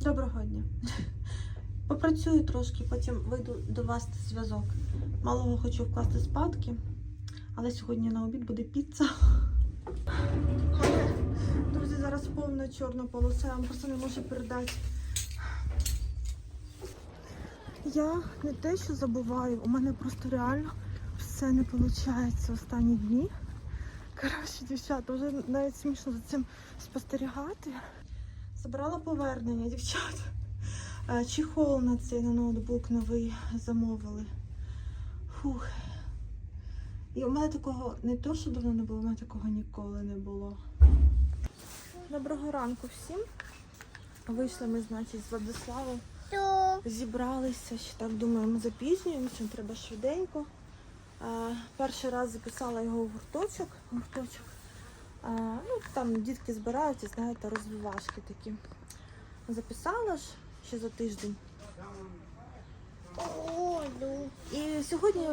Доброго дня. Попрацюю трошки, потім вийду до вас на зв'язок. Малого хочу вкласти спадки, але сьогодні на обід буде піца. Друзі, зараз повна чорна полоса, я вам просто не можу передати. Я не те, що забуваю, у мене просто реально все не виходить останні дні. Коротше, дівчата, вже навіть смішно за цим спостерігати. Забрала повернення, дівчата. Е, Чехол на цей на ноутбук новий замовили. Фух. І у мене такого не то, що давно не було, у мене такого ніколи не було. Доброго ранку всім. Вийшли ми, значить, з Владиславом. Зібралися, ще так думаю, ми запізнюємося, треба швиденько. Е, перший раз записала його в гурточок. гурточок. Ну, там дітки збираються, знаєте, розвивашки такі. Записала ж ще за тиждень. І сьогодні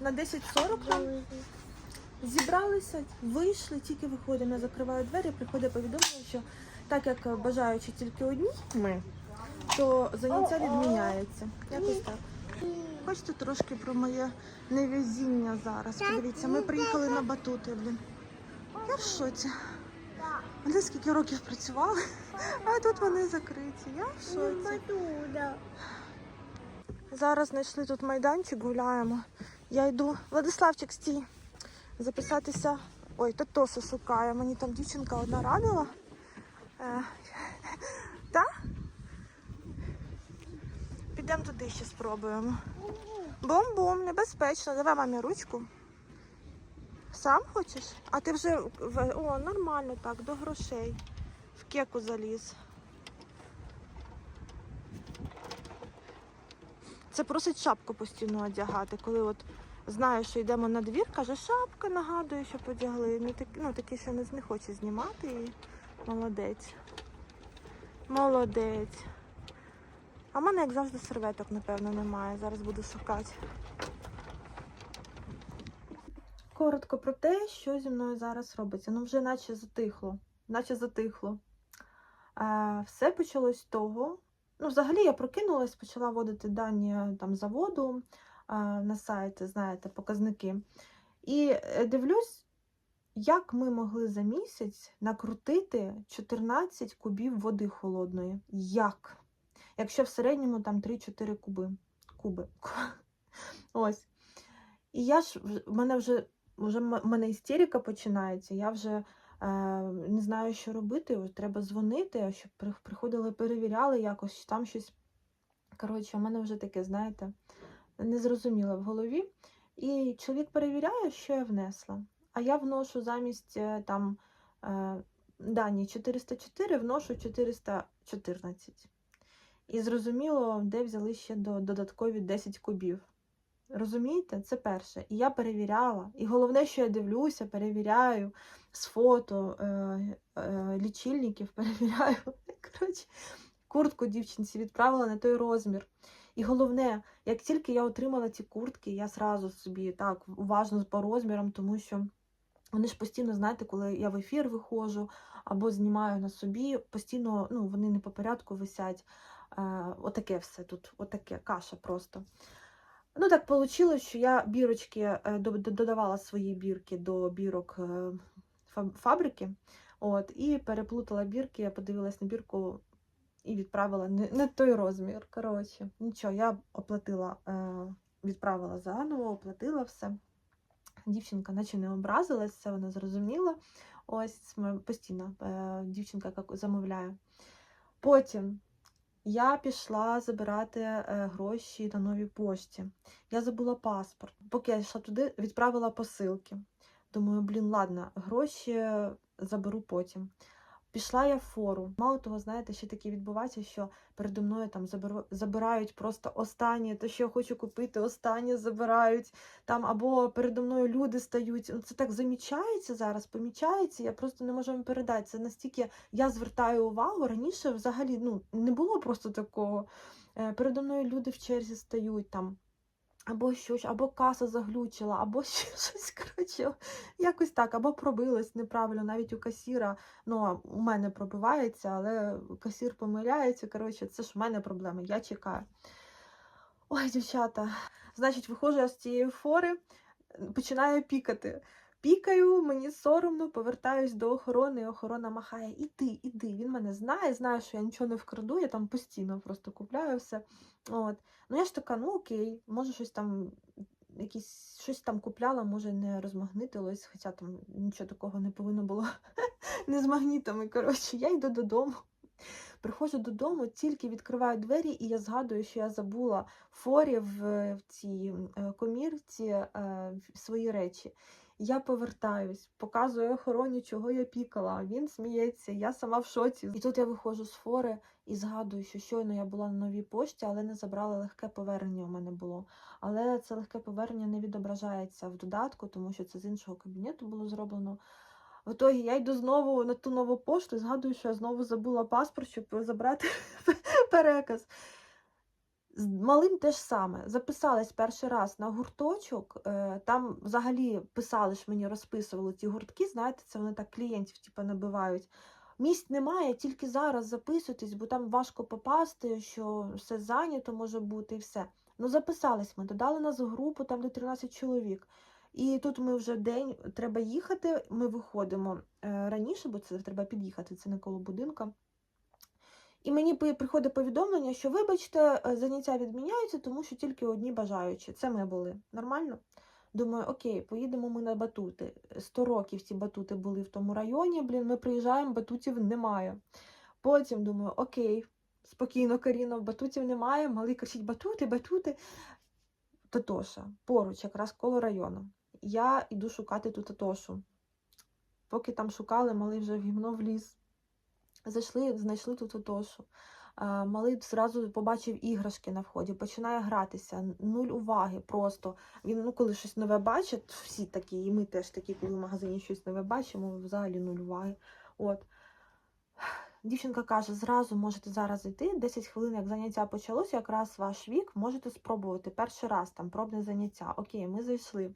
на 10.40 там зібралися, вийшли, тільки виходимо, я закриваю двері, приходить повідомлення, що так як бажаючи тільки одні ми, то заняття відміняється. Якось так. Хочете трошки про моє невезіння зараз? Подивіться, ми приїхали на батути, блін. Я в шоці. Вони скільки років працювали, а тут вони закриті. Я в шоці. Зараз знайшли тут майданчик, гуляємо. Я йду. Владиславчик, стій. Записатися. Ой, Тотоса шукає. Мені там дівчинка одна радила. Е, Та? Підемо туди ще спробуємо. Бум-бум, небезпечно. Давай мамі ручку. Сам хочеш? А ти вже о, нормально так, до грошей. В кеку заліз. Це просить шапку постійно одягати, коли от знає, що йдемо на двір, каже, шапка нагадує, що подягли. Ну, так, ну такий, що не, не хоче знімати і молодець. Молодець. А в мене, як завжди, серветок, напевно, немає. Зараз буду шукати. Коротко про те, що зі мною зараз робиться. Ну, вже наче затихло. Наче затихло. Е, все почалось з того. Ну, взагалі я прокинулась, почала вводити дані там заводу е, на сайті, знаєте, показники. І е, дивлюсь, як ми могли за місяць накрутити 14 кубів води холодної. Як? Якщо в середньому там 3-4 куби. Куби. Ось. І я ж в мене вже вже в мене істерика починається. Я вже е, не знаю, що робити. Треба дзвонити, щоб приходили, перевіряли якось, там щось. Коротше, у мене вже таке, знаєте, незрозуміло в голові. І чоловік перевіряє, що я внесла. А я вношу замість е, там е, дані 404, вношу 414. І зрозуміло, де взяли ще додаткові 10 кубів. Розумієте, це перше. І я перевіряла. І головне, що я дивлюся, перевіряю з фото е, е, лічильників, перевіряю. Коротше, куртку дівчинці відправила на той розмір. І головне, як тільки я отримала ці куртки, я зразу собі так уважно по розмірам, тому що вони ж постійно, знаєте, коли я в ефір виходжу або знімаю на собі, постійно ну, вони не по порядку висять. Е, отаке все тут, отаке, каша просто. Ну, так вийшло, що я бірочки до- додавала свої бірки до бірок е, фабрики. От, і переплутала бірки, я подивилась на бірку і відправила не, не той розмір. Коротше, нічого, я оплатила, е, відправила заново, оплатила все. Дівчинка наче не образилась, це вона зрозуміла. Ось постійно е, дівчинка замовляє. Потім я пішла забирати е, гроші на новій пошті. Я забула паспорт. Поки я йшла туди, відправила посилки. Думаю, блін, ладно, гроші заберу потім. Пішла я в фору. Мало того, знаєте, ще таке відбувається, що передо мною там забирають просто останнє, те, що я хочу купити, останнє забирають. Там або передо мною люди стають. Ну, Це так замічається зараз, помічається. Я просто не можу вам передати. Це настільки я звертаю увагу. Раніше взагалі ну, не було просто такого. Е, Передо мною люди в черзі стають там. Або щось, або каса заглючила, або ще щось, коротше, якось так, або пробилось неправильно, навіть у касіра, ну, у мене пробивається, але касір помиляється, коротше, це ж в мене проблеми, я чекаю. Ой, дівчата, значить, виходжу я з цієї фори, починаю пікати. Пікаю, мені соромно, повертаюсь до охорони, і охорона махає, іди, іди. Він мене знає, знає, що я нічого не вкраду, я там постійно просто купляю все. От. Ну я ж така, ну окей, може щось там, якісь, щось там купляла, може не розмагнитилось, хоча там нічого такого не повинно було не з магнітами. Коротше, я йду додому. Приходжу додому, тільки відкриваю двері, і я згадую, що я забула форі в, цій е, комірці е, свої речі. Я повертаюсь, показую охороні, чого я пікала. Він сміється, я сама в шоці. І тут я виходжу з фори і згадую, що щойно я була на новій пошті, але не забрала легке повернення у мене було. Але це легке повернення не відображається в додатку, тому що це з іншого кабінету було зроблено. В итогі я йду знову на ту нову пошту і згадую, що я знову забула паспорт, щоб забрати переказ. З малим теж саме. Записалась перший раз на гурточок. е, Там взагалі писали ж мені, розписували ті гуртки. Знаєте, це вони так клієнтів типу, набивають. Місць немає, тільки зараз записуйтесь, бо там важко попасти, що все зайнято може бути і все. Ну, записались ми, додали нас в групу там до 13 чоловік. І тут ми вже день треба їхати. Ми виходимо е, раніше, бо це треба під'їхати, це не коло будинка. І мені приходить повідомлення, що вибачте, е, заняття відміняються, тому що тільки одні бажаючі. Це ми були. Нормально? Думаю, окей, поїдемо ми на батути. 100 років ці батути були в тому районі. Блін, ми приїжджаємо, батутів немає. Потім думаю, окей, спокійно, Каріно, батутів немає. Малий кричить батути, батути. Татоша, поруч, якраз коло району. Я йду шукати ту Татошу. Поки там шукали, малий вже в гімно вліз. Зайшли, знайшли ту Татошу. Малий зразу побачив іграшки на вході, починає гратися, нуль уваги просто. Він, ну, коли щось нове бачить, всі такі, і ми теж такі, коли в магазині щось нове бачимо, взагалі нуль уваги. От. Дівчинка каже, зразу можете зараз йти, 10 хвилин, як заняття почалося, якраз ваш вік, можете спробувати перший раз там пробне заняття. Окей, ми зайшли.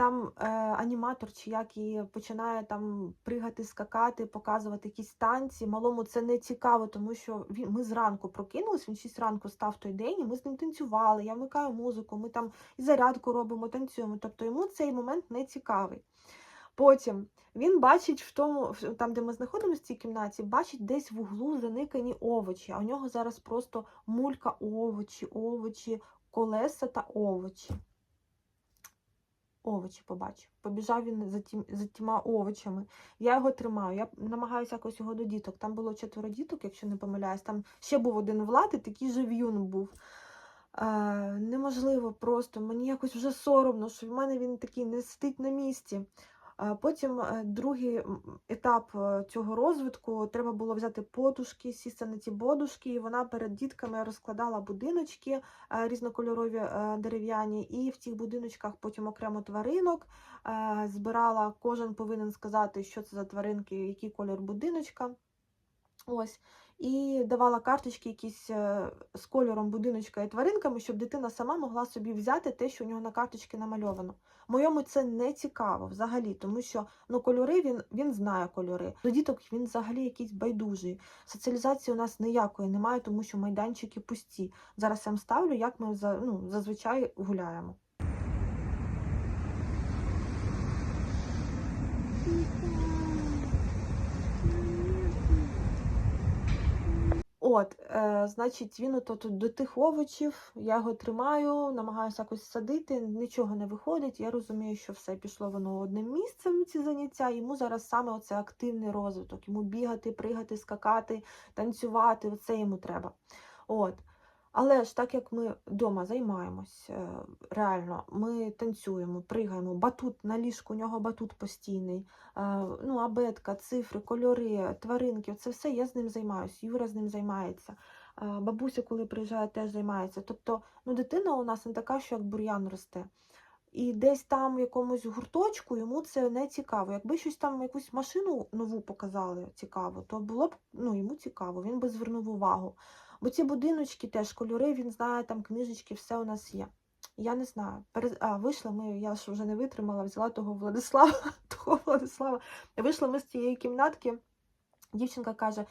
Там е, аніматор чи як і починає там пригати, скакати, показувати якісь танці. Малому це не цікаво, тому що він, ми зранку прокинулись, він 6 ранку став той день, і ми з ним танцювали. Я вмикаю музику, ми там і зарядку робимо, танцюємо. Тобто йому цей момент не цікавий. Потім він бачить в тому, там, де ми знаходимося в цій кімнаті, бачить десь в углу заникані овочі. А у нього зараз просто мулька овочі, овочі, колеса та овочі. Овочі побачив. Побіжав він за, тім, за тіма овочами. Я його тримаю. Я намагаюся якось його до діток. Там було четверо діток, якщо не помиляюсь. Там ще був один влад, і такий же в'юн був. Е, неможливо просто. Мені якось вже соромно, що в мене він такий не сидить на місці. Потім е, другий етап е, цього розвитку треба було взяти подушки, сісти на ті подушки, і вона перед дітками розкладала будиночки е, різнокольорові дерев'яні, і в цих будиночках потім окремо тваринок збирала. Кожен повинен сказати, що це за тваринки, який кольор будиночка. Ось. І давала карточки якісь е, з кольором будиночка і тваринками, щоб дитина сама могла собі взяти те, що у нього на карточці намальовано. Моєму це не цікаво взагалі, тому що ну, кольори він, він знає кольори. До діток він взагалі якийсь байдужий. Соціалізації у нас ніякої немає, тому що майданчики пусті. Зараз я вам ставлю, як ми за, ну, зазвичай гуляємо. От, е, значить, він ото тут до тих овочів, я його тримаю, намагаюся якось садити, нічого не виходить. Я розумію, що все пішло воно одним місцем, ці заняття. Йому зараз саме оце активний розвиток. Йому бігати, пригати, скакати, танцювати, оце йому треба. От. Але ж так як ми вдома займаємось, е, реально, ми танцюємо, пригаємо, батут на ліжку, у нього батут постійний, е, ну, абетка, цифри, кольори, тваринки, це все я з ним займаюся, Юра з ним займається. Е, Бабуся, коли приїжджає, теж займається. Тобто, ну, дитина у нас не така, що як бур'ян росте. І десь там в якомусь гурточку йому це не цікаво. Якби щось там якусь машину нову показали цікаво, то було б ну, йому цікаво, він би звернув увагу. Бо ці будиночки теж кольори, він знає, там книжечки, все у нас є. Я не знаю. Перез... А, вийшли ми, я ж вже не витримала, взяла того Владислава, того Владислава. Вийшли ми з цієї кімнатки. Дівчинка каже,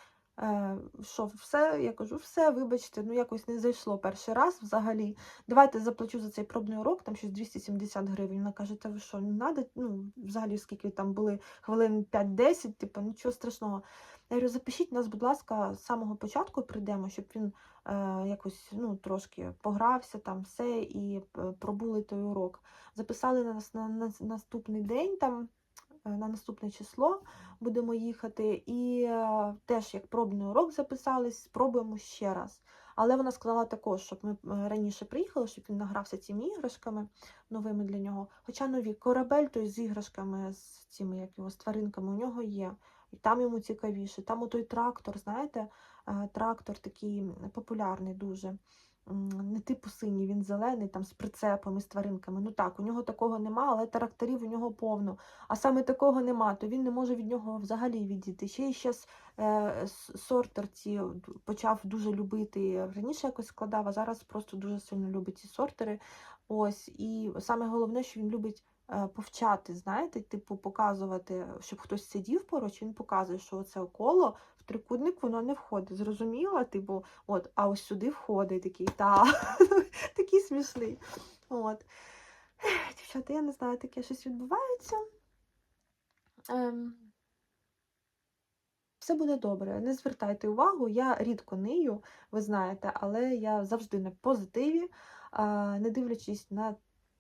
що все, я кажу, все, вибачте, ну якось не зайшло перший раз взагалі. Давайте заплачу за цей пробний урок, там щось 270 гривень. Вона каже, та ви що, не надо, ну, взагалі, скільки там були хвилин 5-10, типу, нічого страшного. Я говорю, запишіть нас, будь ласка, з самого початку прийдемо, щоб він е, якось ну, трошки погрався, там все, і е, пробули той урок. Записали нас на, на наступний день, там, е, на наступне число будемо їхати. І е, теж як пробний урок записались, спробуємо ще раз. Але вона сказала також, щоб ми е, раніше приїхали, щоб він награвся цими іграшками новими для нього. Хоча нові корабель той з іграшками, з цими як його, з тваринками у нього є. І там йому цікавіше. Там той трактор, знаєте, е, трактор такий популярний дуже. Не типу синій, він зелений, там з прицепами, з тваринками. Ну так, у нього такого нема, але таракторів у нього повно. А саме такого нема, то він не може від нього взагалі відійти. Ще й зараз е, сортер ці почав дуже любити. Раніше якось складав, а зараз просто дуже сильно любить ці сортери. Ось, і саме головне, що він любить е, повчати, знаєте, типу показувати, щоб хтось сидів поруч, він показує, що це коло в трикутник воно не входить. Зрозуміла? Типу, от, а ось сюди входить такий, та такий смішний. От. Дівчата, я не знаю, таке щось відбувається. Ем, все буде добре. Не звертайте увагу, я рідко нию, ви знаєте, але я завжди на позитиві, не дивлячись на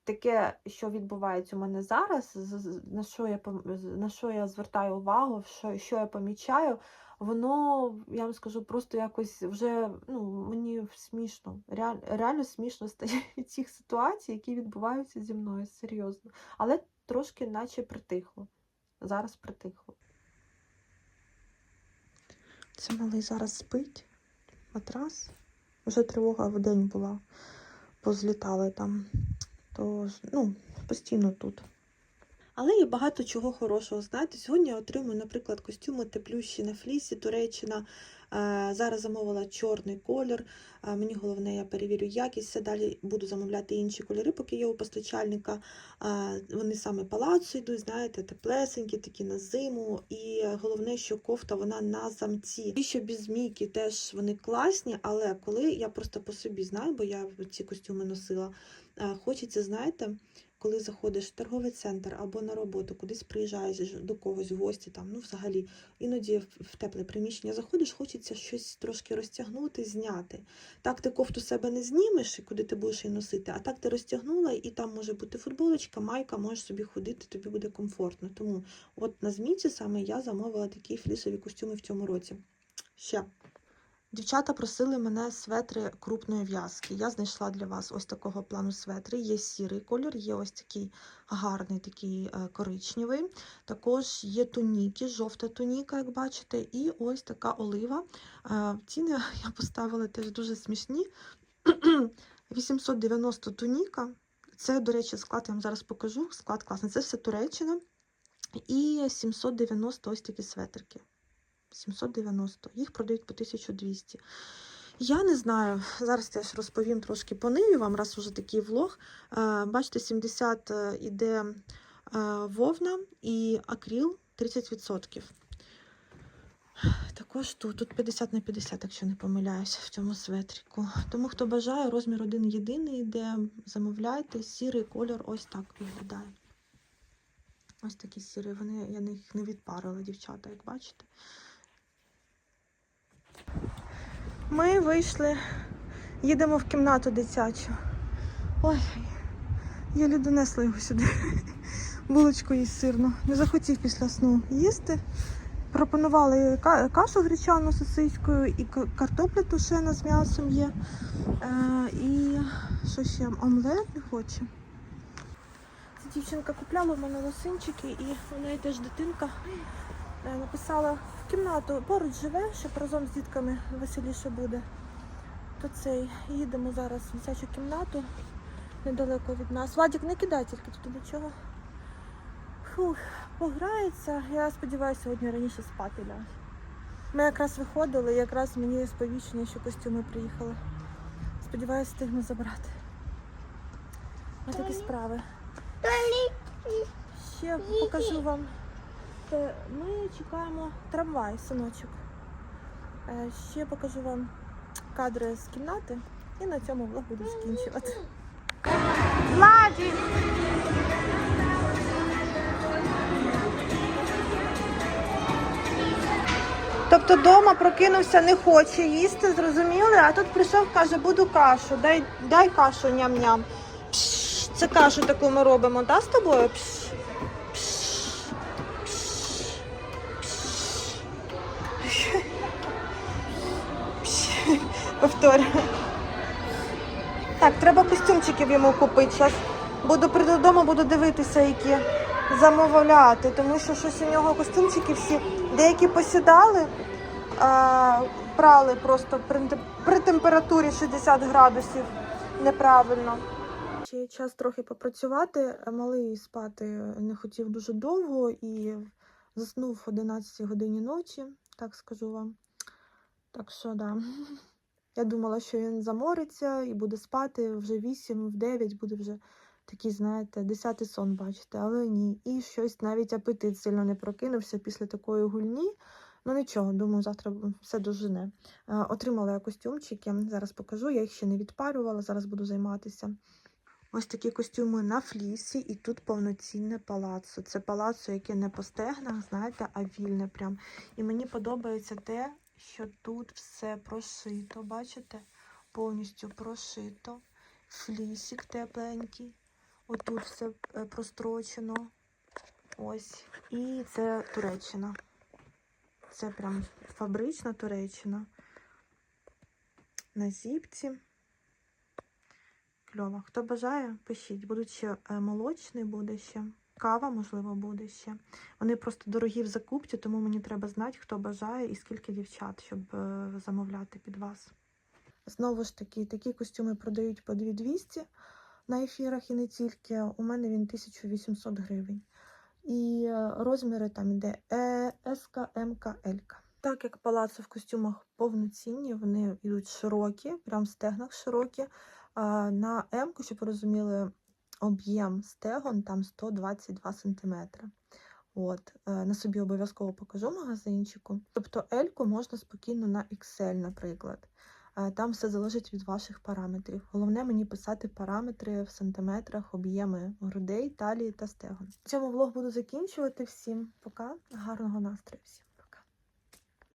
таке, що відбувається у мене зараз, на що я, на що я звертаю увагу, що, що я помічаю, воно, я вам скажу, просто якось вже ну, мені смішно. Реаль, реально смішно стає від цих ситуацій, які відбуваються зі мною, серйозно. Але трошки наче притихло. Зараз притихло. Це малий зараз спить. Матрас. Вже тривога в день була. Позлітали там. Тож, ну, постійно тут. Але є багато чого хорошого. Знаєте, сьогодні я отримую, наприклад, костюми теплющі на флісі, Туреччина. Е, Зараз замовила чорний колір. Е, Мені головне, я перевірю якість. Все далі буду замовляти інші кольори, поки є у постачальника. Е, Вони саме палацу йдуть, знаєте, теплесенькі, такі на зиму. І головне, що кофта вона на замці. Ті, що без змійки, теж вони класні, але коли я просто по собі знаю, бо я ці костюми носила, хочеться, знаєте, коли заходиш в торговий центр або на роботу, кудись приїжджаєш до когось в гості, там, ну взагалі, іноді в- тепле приміщення заходиш, хочеться щось трошки розтягнути, зняти. Так ти кофту себе не знімеш, і куди ти будеш її носити, а так ти розтягнула, і там може бути футболочка, майка, можеш собі ходити, тобі буде комфортно. Тому от на змійці саме я замовила такі флісові костюми в цьому році. Ще. Дівчата просили мене светри крупної в'язки. Я знайшла для вас ось такого плану светри. Є сірий колір, є ось такий гарний, такий е, коричневий. Також є туніки, жовта туніка, як бачите, і ось така олива. Е, Ціни я поставила теж дуже смішні. 890 туніка. Це, до речі, склад, я вам зараз покажу. Склад класний. Це все Туреччина. І 790 ось такі светрики. 790. Їх продають по 1200. Я не знаю, зараз теж розповім трошки по ниві вам, раз уже такий влог. Е, Бачите, 70 е, іде е, вовна і акріл 30%. Також тут, тут 50 на 50, якщо не помиляюсь, в цьому светріку. Тому хто бажає, розмір один єдиний йде, замовляйте, сірий кольор ось так виглядає. Ось такі сірі, вони, я їх не відпарила, дівчата, як бачите. Ми вийшли, їдемо в кімнату дитячу. Ой, я донесла його сюди. Булочку їсть сирну. Не захотів після сну їсти. Пропонували кашу гречану з сосискою і картопля тушена з м'ясом є. Е, і що ще? Омлет не хоче. Ця дівчинка купляла в мене лосинчики, і у неї теж дитинка написала в кімнату поруч живе, щоб разом з дітками веселіше буде. То цей їдемо зараз в дитячу кімнату недалеко від нас. Владик, не кидай тільки туди нічого. Фух, пограється. Я сподіваюся, сьогодні раніше спати ляже. Ми якраз виходили, якраз мені сповіщення, що костюми приїхали. Сподіваюся, встигну забрати. Ось такі справи. Ще покажу вам. Це Ми чекаємо трамвай, синочок. Е, Ще покажу вам кадри з кімнати і на цьому влог буду закінчувати. Владі! Тобто вдома прокинувся, не хоче їсти, зрозуміли, а тут прийшов, каже, буду кашу, дай, дай кашу ням-ням. Це кашу таку ми робимо, та з тобою? Пш, Пш. Повторюю. Так, треба костюмчиків йому купити. Зараз буду прийду додому, буду дивитися, які замовляти, тому що щось у нього костюмчики всі деякі посідали, а, прали просто при, при температурі 60 градусів неправильно. Ще час трохи попрацювати. Малий спати не хотів дуже довго і заснув о 11 годині ночі, так скажу вам. Так що, да. Я думала, що він замориться і буде спати вже 8, в 9 буде вже такий, знаєте, десятий сон бачите, але ні. І щось навіть апетит сильно не прокинувся після такої гульні. Ну нічого, думаю, завтра все дожене. Е, Отримала я костюмчики, зараз покажу, я їх ще не відпарювала, зараз буду займатися. Ось такі костюми на флісі, і тут повноцінне палацо. Це палацо, яке не по стегнах, знаєте, а вільне прям. І мені подобається те, що тут все прошито, бачите? Повністю прошито. Флісик тепленький. Отут все е, прострочено. Ось. І це Туреччина. Це прям фабрична Туреччина. На зіпці. Кльово. Хто бажає, пишіть. Будуть ще е, молочний буде ще. Кава, можливо, буде ще. Вони просто дорогі в закупці, тому мені треба знати, хто бажає і скільки дівчат, щоб е, замовляти під вас. Знову ж таки, такі костюми продають по 2200 на ефірах і не тільки. У мене він 1800 гривень. І е, розміри там іде е, МК, ЛК. Так як палаци в костюмах повноцінні, вони йдуть широкі, прям в стегнах широкі. На М, щоб розуміли, об'єм стегон там 122 см. От, е, на собі обов'язково покажу магазинчику. Тобто L-ку можна спокійно на XL, наприклад. Е, Там все залежить від ваших параметрів. Головне мені писати параметри в сантиметрах, об'єми грудей, талії та стегон. Цьому влог буду закінчувати. Всім пока, гарного настрою всім!